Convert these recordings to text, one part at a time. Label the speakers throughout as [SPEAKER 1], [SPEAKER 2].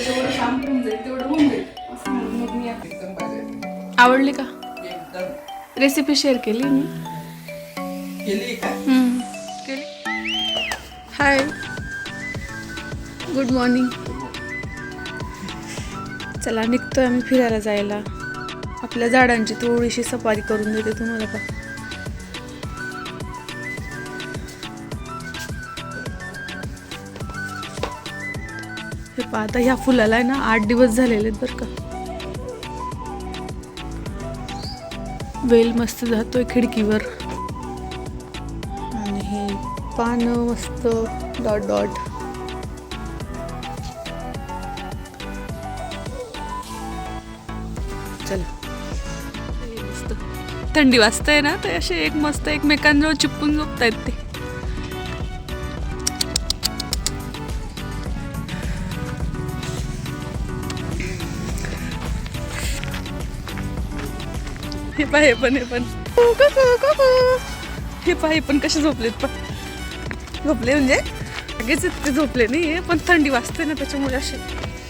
[SPEAKER 1] जेवढं काम होऊन जाईल तेवढं होऊन जाईल. असं म्हणून मग मी आता एकदम बाजार
[SPEAKER 2] आवडली का?
[SPEAKER 1] एकदम.
[SPEAKER 2] रेसिपी शेअर केली मी.
[SPEAKER 1] केली का
[SPEAKER 2] केली. हाय गुड मॉर्निंग चला निघतोय आम्ही फिरायला जायला. आपल्या झाडांची थोडीशी सफारी करून देते तुम्हाला का हे पहा आता ह्या फुलाला आहे ना आठ दिवस झालेले आहेत बरं का. वेल मस्त जातोय खिडकीवर. आणि हे पानं मस्त डॉट डॉट. चला. मस्त. थंडी वाजताय ना ते असे एक मस्त एकमेकांजवळ चिपकून झोपतायत ते. हे पहा हे पण हे पण. हे पहा हे पण कसे झोपलेत पण. झोपले म्हणजे? लगेच ते झोपले नाही पण थंडी वाजते ना त्याच्यामुळे असे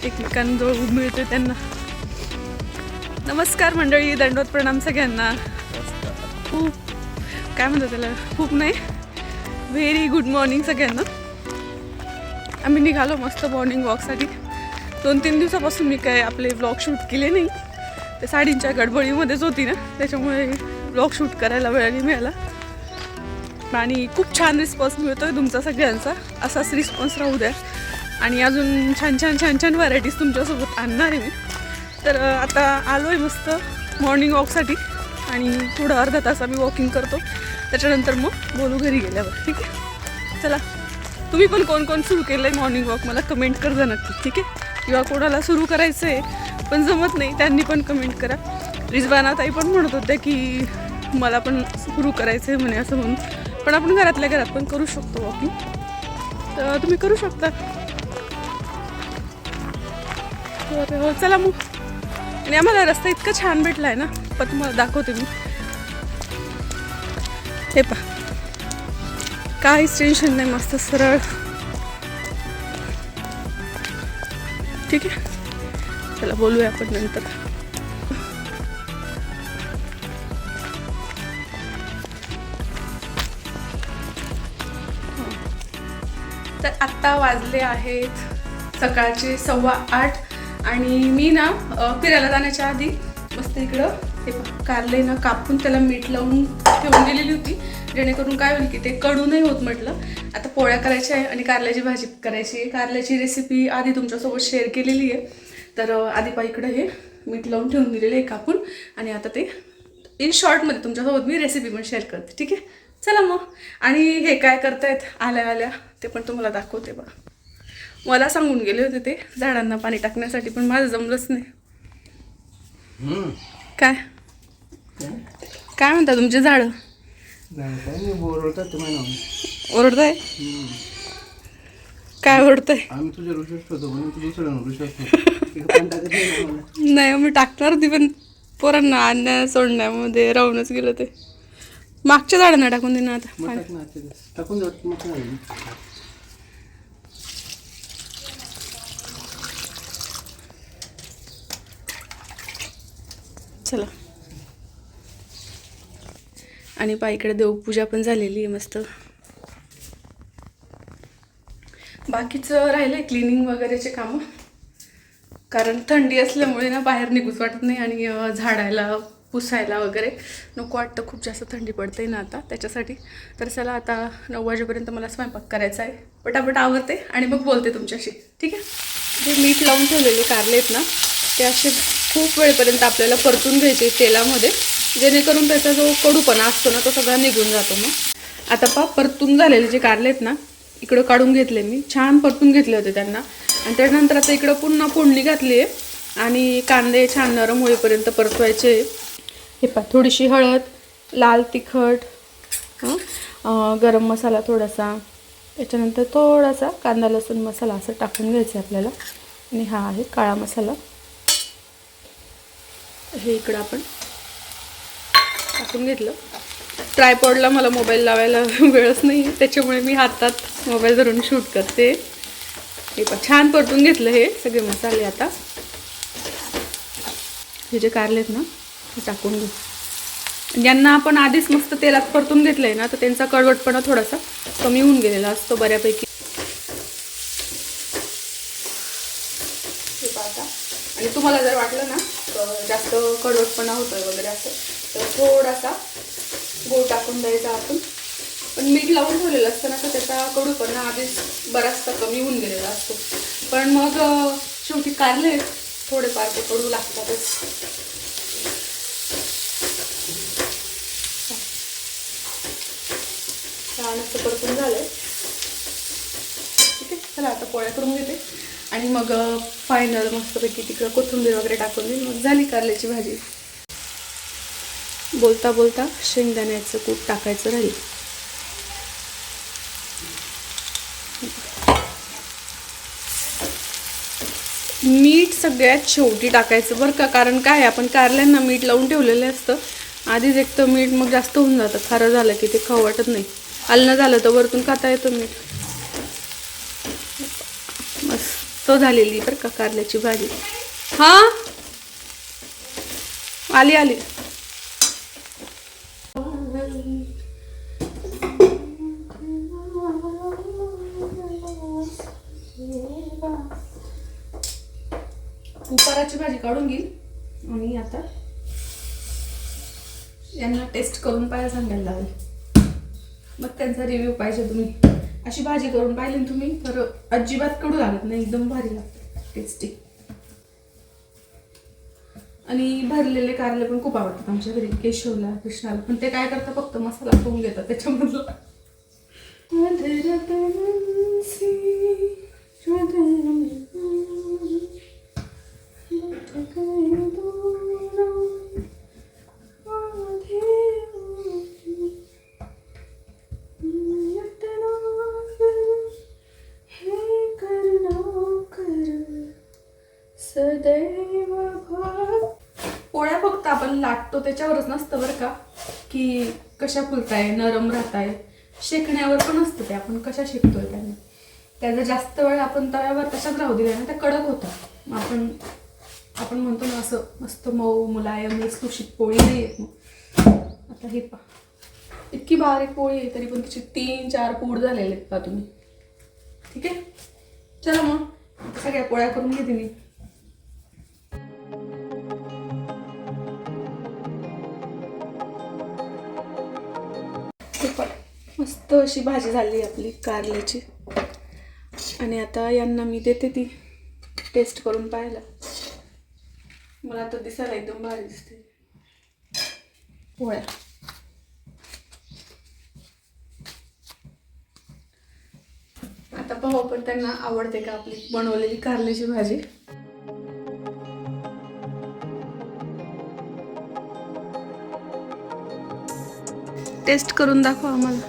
[SPEAKER 2] एकमेकांजवळ मिळते त्यांना. नमस्कार मंडळी दंडवत प्रणाम सगळ्यांना. खूप काय म्हणतात त्याला? खूप नाही. व्हेरी गुड मॉर्निंग सगळ्यांना. आम्ही निघालो मस्त मॉर्निंग वॉकसाठी दोन तीन दिवसापासून मी काय आपले ब्लॉग शूट केले नाही. ते साडींच्या गडबडीमध्येच होती ना त्याच्यामुळे ब्लॉग शूट करायला वेळ नाही मिळाला. आणि खूप छान रिस्पॉन्स मिळतो आहे तुमचा सगळ्यांचा असाच रिस्पॉन्स राहू द्या. आणि अजून छान छान छान छान व्हरायटीज तुमच्यासोबत आणणार आहे मी. तर आता आलो आहे मस्त मॉर्निंग वॉकसाठी आणि थोडं अर्धा तास आम्ही वॉकिंग करतो. त्याच्यानंतर मग बोलू घरी गेल्यावर ठीक आहे? चला तुम्ही पण कोण कोण सुरू केलं आहे मॉर्निंग वॉक मला कमेंट कर जा नक्की ठीक आहे? किंवा कोणाला सुरू करायचं आहे पण जमत नाही. त्यांनी पण कमेंट करा. रिजवाना ताई पण म्हणत होत्या की मला पण सुरू करायचं आहे म्हणे असं म्हणून. पण आपण घरातल्या घरात पण करू शकतो वॉकिंग तर तुम्ही करू शकता. हो, चला मग. आणि आम्हाला रस्ता इतका छान भेटला आहे ना. पण तुम्हाला दाखवते मी. हे पा काहीच टेन्शन नाही मस्त सरळ. ठीक आहे? चला बोलूया आपण नंतर. तर आत्ता वाजले आहेत सकाळचे सव्वा आठ आणि मी ना फिरायला जाण्याच्या आधी मस्त इकडं ते कारले ना कापून त्याला मीठ लावून ठेवून दिलेली होती. जेणेकरून काय होईल की ते कडू नाही होत म्हटलं. आता पोळ्या करायच्या आहे आणि कारल्याची भाजी करायची आहे. कारल्याची रेसिपी आधी तुमच्यासोबत शेअर केलेली आहे. तर आधी इकडं हे मीठ लावून ठेवून दिलेले आहे कापून. आणि आता ते इन शॉर्टमध्ये तुमच्यासोबत मी रेसिपी पण शेअर करते ठीक आहे? चला मग. आणि हे काय करतायत? आल्या आल्या. ते पण तुम्हाला दाखवते बघा. मला सांगून गेले होते ते झाडांना पाणी टाकण्यासाठी पण माझं जमलंच नाही. काय? काय म्हणता तुमचे झाडं? ओरडताय? काय ओरडताय?
[SPEAKER 3] आम्ही तुझ्या
[SPEAKER 2] नाही मी टाकणार होती पण पोरांना आणण्या सोडण्यामध्ये राहूनच गेलं ते. मागच्या झाडांना टाकून देणार आता.
[SPEAKER 3] टाकून?
[SPEAKER 2] चला. आणि पा इकडे देवपूजा पण झालेली आहे मस्त. बाकीचं राहिलंय क्लिनिंग वगैरेचे कामं. कारण थंडी असल्यामुळे ना बाहेर निघूच वाटत नाही आणि झाडायला पुसायला वगैरे नको वाटतं. खूप जास्त थंडी पडते ना आता त्याच्यासाठी. तर चला आता नऊ वाजेपर्यंत मला स्वयंपाक करायचा आहे. पटापट आवरते आणि मग बोलते तुमच्याशी. ठीक आहे? जे मीठ लावून ठेवलेले कारले आहेत ना ते असे खूप वेळपर्यंत आपल्याला परतून घ्यायचे तेलामध्ये. जेणेकरून त्याचा जो कडूपणा असतो ना तो सगळा निघून जातो मग. आता पा परतून झालेले जे कारले आहेत ना इकडं काढून घेतले मी. छान परतून घेतले होते त्यांना. आणि त्यानंतर आता इकडं पुन्हा फोडणी घातली आहे. आणि कांदे छान नरम होईपर्यंत परतवायचे हे पा थोडीशी हळद लाल तिखट हं, गरम मसाला थोडासा. त्याच्यानंतर थोडासा कांदा लसूण मसाला असं टाकून घ्यायचं आहे आपल्याला. आणि हा आहे काळा मसाला. हे इकडं आपण टाकून घेतलं. ट्रायपॉडला मला मोबाईल लावायला वेळच नाही. त्याच्यामुळे मी हातात मोबाईल धरून शूट करते. हे पण छान परतून घेतलं हे. सगळे मसाले आता. हे जे कारलेत ना ते टाकून घेऊ. ज्यांना आपण आधीच मस्त तेलात परतून घेतलंय ना तर त्यांचा कडवटपणा थोडासा कमी होऊन गेलेला असतो बऱ्यापैकी. आणि तुम्हाला जर वाटलं ना जास्त कडवटपणा होतोय वगैरे असं तर थोडासा गोड टाकून द्यायचा आपण पण मीठ लावून ठेवलेलं असतं ना तर त्याचा कडूपणा आधीच बराचसा कमी होऊन गेलेला असतो. पण मग शेवटी कारले. थोडेफार ते कडू लागतातच. छान असं परतून झालंय. ठीक आहे चला आता पोळ्या करून घेते. आणि मग फायनल मस्तपैकी तिकडं कोथिंबीर वगैरे टाकून देईन. मग झाली कारल्याची भाजी. बोलता बोलता शेंगदाण्याचं कूट टाकायचं राहील. मीठ सगळ्यात शेवटी टाकायचं बरं का? कारण काय आपण कारल्यांना मीठ लावून ठेवलेलं असतं. आधीच एक तर मीठ मग जास्त होऊन जातं. खारं झालं की ते खाऊ वाटत नाही. आलं झालं तर वरतून खाता येतं मीठ. मस्त झालेली बरं का कारल्याची भाजी. हां? आली आली उपाराची भाजी काढून घेईल आणि आता यांना टेस्ट सांगायला लावेल मग त्यांचा रिव्ह्यू पाहिजे तुम्ही अशी भाजी करून पाहिली ना तुम्ही तर अजिबात कडू लागत नाही एकदम भारी लागते टेस्टी आणि भरलेले कारले पण खूप आवडतात आमच्या घरी केशवला कृष्णाला पण ते काय करतात फक्त मसाला खाऊन घेतात त्याच्यामधला सदैव पोळ्या फक्त आपण लाटतो त्याच्यावरच नसतं बरं का? की कशा फुलताय नरम राहताय शेकण्यावर पण असतं ते आपण कशा शिकतोय त्याने? त्याचा जास्त वेळ आपण तव्यावर तशाच राहू दिला ना त्या कडक होतात मग आपण आपण म्हणतो ना असं मस्त मऊ मुलायम लुसलुशीत पोळी नाही येत मग. आता हे पा इतकी बारीक पोळी आहे तरी पण तिची तीन चार पूड झालेले आहेत का तुम्ही. ठीक आहे? चला मग सगळ्या पोळ्या करून घेते मी. मस्त अशी भाजी झाली आपली कारल्याची. आणि आता यांना मी देते ती टेस्ट करून पाहायला. मला तर दिसायला एकदम भारी दिसते. पोळ्या. आता पाहू आपण त्यांना आवडते का आपली बनवलेली कारल्याची भाजी. टेस्ट करून दाखवा आम्हाला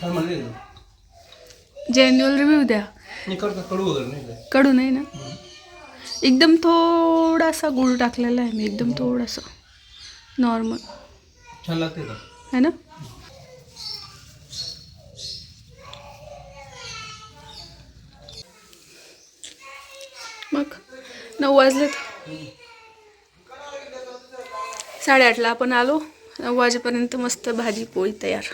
[SPEAKER 3] छान म्हणले ना
[SPEAKER 2] जेन्युअल रिव्ह्यू द्या.
[SPEAKER 3] कडू नाही
[SPEAKER 2] ना? एकदम थोडासा गुळ टाकलेला आहे मी एकदम थोडासा. नॉर्मल
[SPEAKER 3] छान लागते का?
[SPEAKER 2] है ना? मग नऊ वाजलेत. साडेआठला आपण आलो. नऊ वाजेपर्यंत मस्त भाजी पोळी तयार.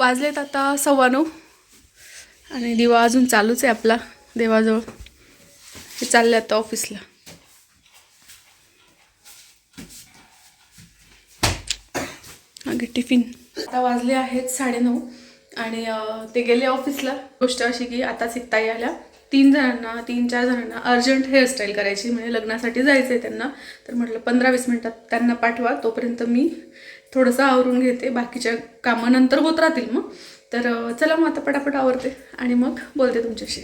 [SPEAKER 2] वाजलेत आता सव्वा नऊ आणि दिवा अजून चालूच आहे आपला देवाजवळ. हे चालले आता ऑफिसला मागे टिफिन. आता वाजले आहेत साडेनऊ आणि ते गेले ऑफिसला गोष्ट अशी की आताच एक ताई आल्या. तीन जणांना तीन चार जणांना अर्जंट हेअरस्टाईल करायची म्हणजे लग्नासाठी जायचं आहे त्यांना. तर म्हटलं पंधरा वीस मिनटात त्यांना पाठवा. तोपर्यंत मी थोडंसं आवरून घेते बाकीच्या कामं नंतर होत राहतील मग. तर चला मग आता पटापट आवरते आणि मग बोलते तुमच्याशी.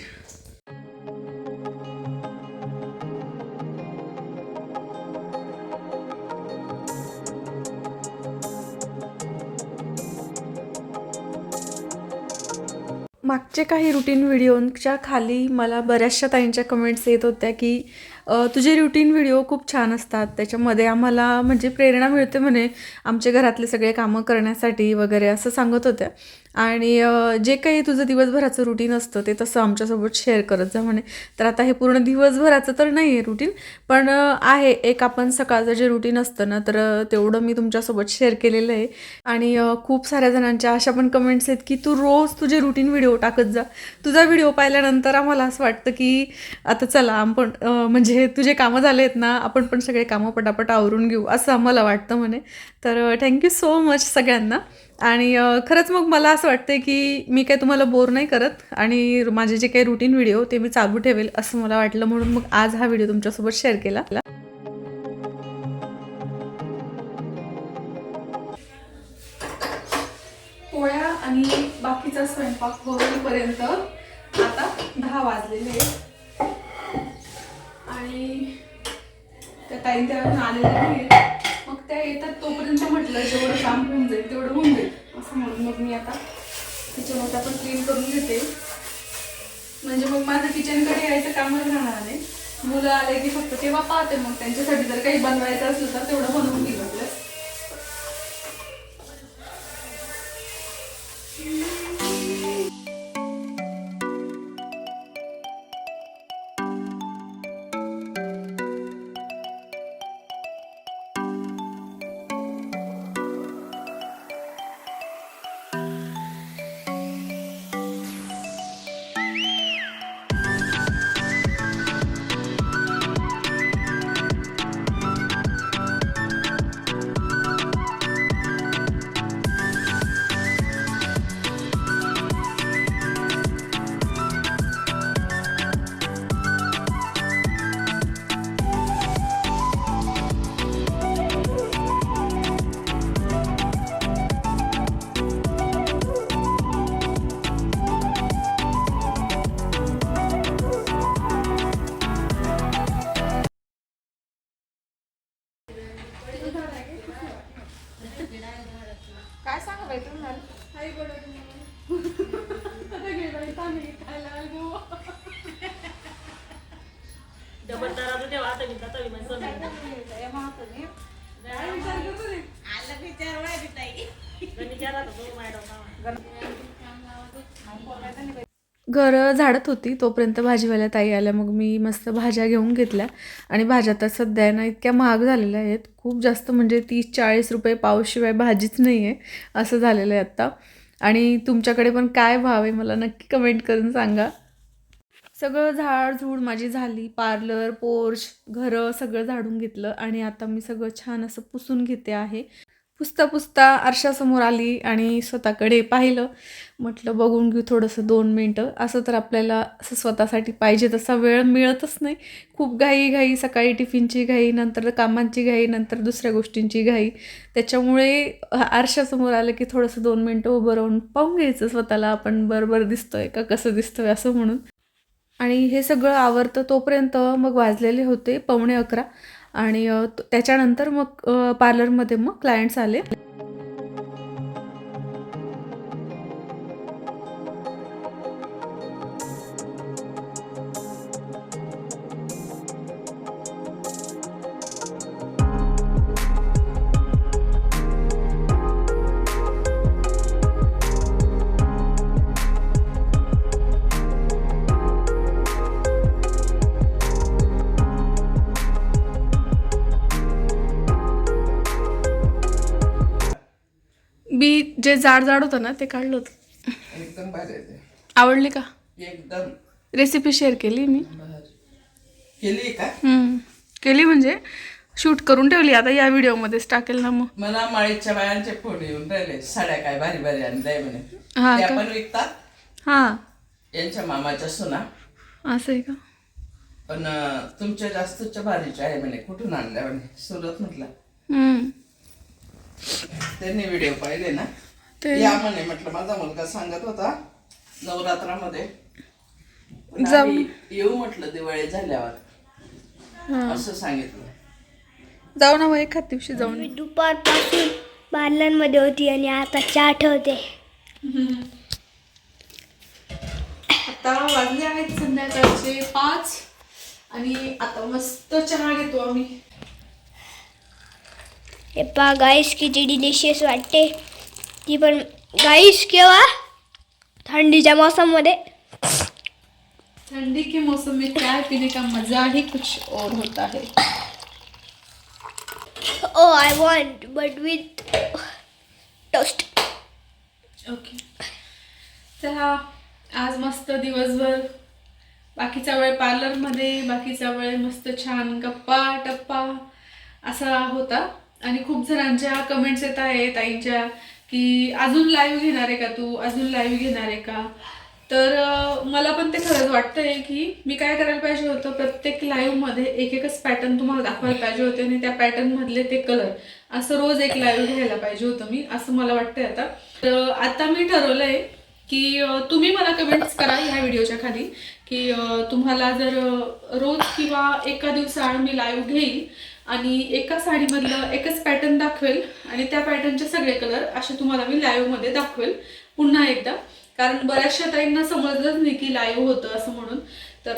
[SPEAKER 2] मागचे काही रुटीन व्हिडिओच्या खाली मला बऱ्याचशा ताईंच्या कमेंट्स येत होत्या की तुझे रुटीन व्हिडिओ खूप छान असतात. त्याच्यामध्ये आम्हाला म्हणजे प्रेरणा मिळते म्हणे आमच्या घरातले सगळे कामं करण्यासाठी वगैरे असं सांगत होत्या. आणि जे काही तुझं दिवसभराचं रुटीन असतं ते तसं आमच्यासोबत शेअर करत जा म्हणे. तर आता हे पूर्ण दिवसभराचं तर नाही आहे रुटीन पण आहे एक आपण सकाळचं जे रुटीन असतं ना तर तेवढं मी तुमच्यासोबत शेअर केलेलं आहे. आणि खूप साऱ्या जणांच्या अशा पण कमेंट्स आहेत की तू रोज तुझे रुटीन व्हिडिओ टाकत जा. तुझा व्हिडिओ पाहिल्यानंतर आम्हाला असं वाटतं की आता चला आपण म्हणजे तुझे कामं झाले आहेत ना आपण पण सगळे कामं पटापट आवरून घेऊ. असं आम्हाला वाटतं म्हणे. तर थँक्यू सो मच सगळ्यांना. आणि खरंच मग मला असं वाटतं की मी काय तुम्हाला बोर नाही करत आणि माझे जे काही रुटीन व्हिडिओ ते मी चालू ठेवेल असं मला वाटलं. म्हणून मग आज हा व्हिडिओ तुमच्यासोबत शेअर केला. पोळ्या आणि बाकीचा स्वयंपाक होईपर्यंत आता दहा वाजलेले आणि त्या ताई त्यावरून आहेत मग त्या येतात तोपर्यंत म्हटलं जेवढं काम होऊन जाईल तेवढं होऊन जाईल. असं म्हणून मग मी आता किचन पण क्लीन करून घेते. म्हणजे मग माझं किचनकडे यायचं कामच राहणार नाही. मुलं आले की फक्त तेव्हा पाहते मग. त्यांच्यासाठी जर काही बनवायचं असलं तर तेवढं बनवून घेतलं घरं झाडत होती तोपर्यंत भाजीवाल्या ताई आल्या. मग मी मस्त भाज्या घेऊन घेतल्या. आणि भाज्या तर सध्या आहे ना इतक्या महाग झालेल्या आहेत. खूप जास्त म्हणजे तीस चाळीस रुपये पावशिवाय भाजीच नाही आहे असं झालेलं आहे आत्ता आणि तुमच्याकडे पण काय भाव आहे मला नक्की कमेंट करून सांगा. सगळं झाडझूड माझी झाली. पार्लर पोर्च घरं सगळं झाडून घेतलं. आणि आता मी सगळं छान असं पुसून घेते आहे. पुसता पुसता आरशासमोर आली आणि स्वतःकडे पाहिलं. म्हटलं बघून घेऊ थोडंसं दोन मिनटं. असं तर आपल्याला असं स्वतःसाठी पाहिजे तसा वेळ मिळतच नाही. खूप घाई घाई सकाळी टिफिनची घाई नंतर कामांची घाई नंतर दुसऱ्या गोष्टींची घाई. त्याच्यामुळे आरशासमोर आलं की थोडंसं दोन मिनटं उभं राहून पाहून घ्यायचं स्वतःला आपण बरोबर दिसतोय का कसं दिसतोय? असं म्हणून. आणि हे सगळं आवरतं तोपर्यंत मग वाजलेले होते पावणे अकरा. आणि त्याच्यानंतर मग पार्लरमध्ये मग क्लायंट्स आले. जे जाड जाड होतं ना ते काढलं होतं.
[SPEAKER 1] एकदम.
[SPEAKER 2] आवडली का?
[SPEAKER 1] एकदम.
[SPEAKER 2] रेसिपी शेअर केली मी.
[SPEAKER 1] केली का.
[SPEAKER 2] केली म्हणजे शूट करून ठेवली आता या व्हिडिओमध्येच टाकेल ना मग.
[SPEAKER 1] मला माळीच्या बायांचे फोन येऊन राहिले. साड्या काय भारी भारी आणलाय म्हणे.
[SPEAKER 2] हा
[SPEAKER 1] पण विकतात.
[SPEAKER 2] हां.
[SPEAKER 1] यांच्या मामाच्या सुना.
[SPEAKER 2] असं आहे का?
[SPEAKER 1] पण तुमच्या जास्तच्या भारीच्या आहे म्हणे. कुठून आणल्या म्हणे? सुरत म्हटलं. त्यांनी व्हिडिओ पाहिले ना. या म्हणे म्हटलं माझा मुलगा सांगत होता नवरात्रामध्ये.
[SPEAKER 2] जाऊ.
[SPEAKER 1] आम्ही येऊ म्हटलं दिवाळी झाल्यावर. असं सांगितलं.
[SPEAKER 2] जाऊ ना मग एखाद दिवशी जाऊन.
[SPEAKER 4] मी दुपारपासून पार्लरमध्ये होती आणि आता चहा ठेवते
[SPEAKER 2] आता वाजले आहेत संध्याकाळचे पाच आणि आता मस्त चहा घेतो आम्ही.
[SPEAKER 4] हे पहा गाईस किती डिलिशियस वाटते. ती पण गाईस केव्हा थंडीच्या मौसममध्ये.
[SPEAKER 2] ठंडी के मौसम में चाय पीने का मजा ही कुछ और होता है.
[SPEAKER 4] ओ I want but with toast
[SPEAKER 2] okay चला आज मस्त दिवसभर. बाकीचा वेळ पार्लरमध्ये बाकीचा वेळ मस्त छान गप्पा टप्पा असा होता. आणि खूप जणांच्या कमेंट्स येत आहेत ताईंच्या की अजून लाईव्ह घेणार आहे का तू? अजून लाईव्ह घेणार आहे का? तर मला पण ते खरंच वाटतंय की मी काय करायला पाहिजे होतं प्रत्येक लाईव्हमध्ये एक एकच पॅटर्न तुम्हाला दाखवायला पाहिजे होते आणि त्या पॅटर्न मधले ते कलर असं रोज एक लाईव्ह घ्यायला पाहिजे होतं मी असं मला वाटतंय आता. तर आता मी ठरवलंय की तुम्ही मला कमेंट्स करा ह्या व्हिडिओच्या खाली की तुम्हाला जर रोज किंवा एका दिवसाआड मी लाईव्ह घेईल आणि एका साडीमधलं एकच पॅटर्न दाखवेल आणि त्या पॅटर्नचे सगळे कलर असे तुम्हाला मी लाईव्हमध्ये दाखवेल पुन्हा एकदा. कारण बऱ्याचशा ताईंना समजलंच नाही की लाईव्ह होतं असं म्हणून. तर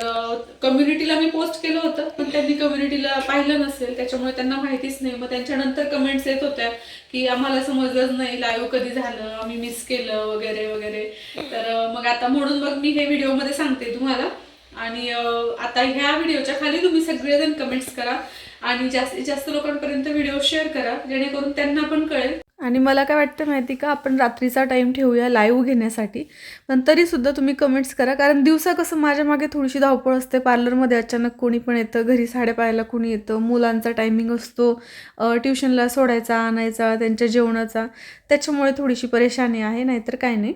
[SPEAKER 2] कम्युनिटीला मी पोस्ट केलं होतं पण त्यांनी कम्युनिटीला पाहिलं नसेल त्याच्यामुळे त्यांना माहितीच नाही. मग त्यांच्यानंतर कमेंट्स येत होत्या की आम्हाला समजलंच नाही लाईव्ह कधी झालं आम्ही मिस केलं वगैरे वगैरे. तर मग आता म्हणून मग मी हे व्हिडिओमध्ये सांगते तुम्हाला. आणि आता ह्या व्हिडिओच्या खाली तुम्ही सगळेजण कमेंट्स करा. आणि जास्तीत जास्त लोकांपर्यंत व्हिडिओ शेअर करा जेणेकरून त्यांना पण कळेल. आणि मला काय वाटतं माहिती का आपण रात्रीचा टाईम ठेवूया लाईव्ह घेण्यासाठी. पण तरीसुद्धा तुम्ही कमेंट्स करा कारण दिवसा कसं माझ्या मागे थोडीशी धावपळ असते. पार्लरमध्ये अचानक कोणी पण येतं घरी साड्या पाहायला कोणी येतं मुलांचा टायमिंग असतो ट्युशनला सोडायचा आणायचा त्यांच्या जेवणाचा. त्याच्यामुळे थोडीशी परेशानी आहे नाहीतर काय नाही.